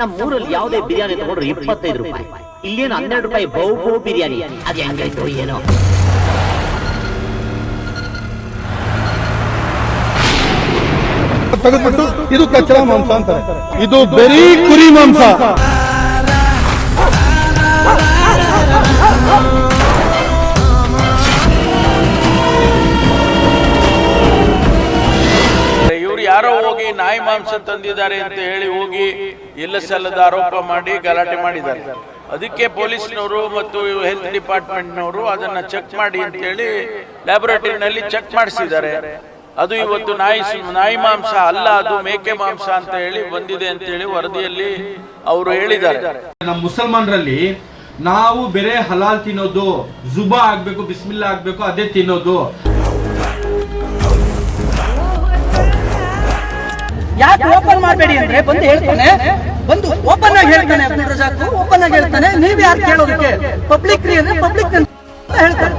ನಮ್ಮ ಊರಲ್ಲಿ ಯಾವುದೇ ಬಿರಿಯಾನಿ ತಗೊಂಡ್ರೆ ಇಪ್ಪತ್ತೈದು ರೂಪಾಯಿ. ಇಲ್ಲೇನು ಹನ್ನೆರಡು ರೂಪಾಯಿ ಬೌ ಬೌ ಬಿರಿಯಾನಿ. ಅದು ಹೆಂಗೈತೋ ಏನೋ. ತೆಗೆದ್ಬಿಟ್ಟು ಇದು ಕಚ್ಚಾ ಮಾಂಸ ಅಂತಾರೆ ಇದು ಬರೀ ಕುರಿ ಮಾಂಸ. ಯಾರೋ ಹೋಗಿ ನಾಯಿ ಮಾಂಸ ತಂದಿದ್ದಾರೆ ಅಂತ ಹೇಳಿ ಹೋಗಿ ಎಲ್ಲ ಸಲ್ಲದ ಆರೋಪ ಮಾಡಿ ಗಲಾಟೆ ಮಾಡಿದ್ದಾರೆ. ಅದಕ್ಕೆ ಪೊಲೀಸ್ನವರು ಮತ್ತು ಹೆಲ್ತ್ ಡಿಪಾರ್ಟ್ಮೆಂಟ್ನವರು ಅದನ್ನ ಚೆಕ್ ಮಾಡಿ ಅಂತ ಹೇಳಿ ಲ್ಯಾಬೊರೇಟರಿನಲ್ಲಿ ಚೆಕ್ ಮಾಡಿಸಿದ್ದಾರೆ. ಅದು ಇವತ್ತು ನಾಯಿ ನಾಯಿ ಮಾಂಸ ಅಲ್ಲ, ಅದು ಮೇಕೆ ಮಾಂಸ ಅಂತ ಹೇಳಿ ಬಂದಿದೆ ಅಂತ ಹೇಳಿ ವರದಿಯಲ್ಲಿ ಅವರು ಹೇಳಿದ್ದಾರೆ. ನಮ್ಮ ಮುಸಲ್ಮಾನರಲ್ಲಿ ನಾವು ಬೇರೆ ಹಲಾಲ್ ತಿನ್ನೋದು ಜುಬಾ ಆಗ್ಬೇಕು ಬಿಸ್ಮಿಲ್ಲಾ ಆಗ್ಬೇಕು, ಅದೇ ತಿನ್ನೋದು. ಯಾಕೆ ಓಪನ್ ಮಾಡಬೇಡಿ ಅಂದ್ರೆ ಬಂದು ಹೇಳ್ತಾನೆ, ಬಂದು ಓಪನ್ ಆಗಿ ಹೇಳ್ತಾನೆ ಅಬ್ದುಲ್ ರಜಾಕ್ ಓಪನ್ ಆಗಿ ಹೇಳ್ತಾನೆ. ನೀವ್ ಯಾರು ಕೇಳೋದಕ್ಕೆ? ಪಬ್ಲಿಕ್ ಅಂದ್ರೆ ಪಬ್ಲಿಕ್ ಹೇಳ್ತಾರೆ.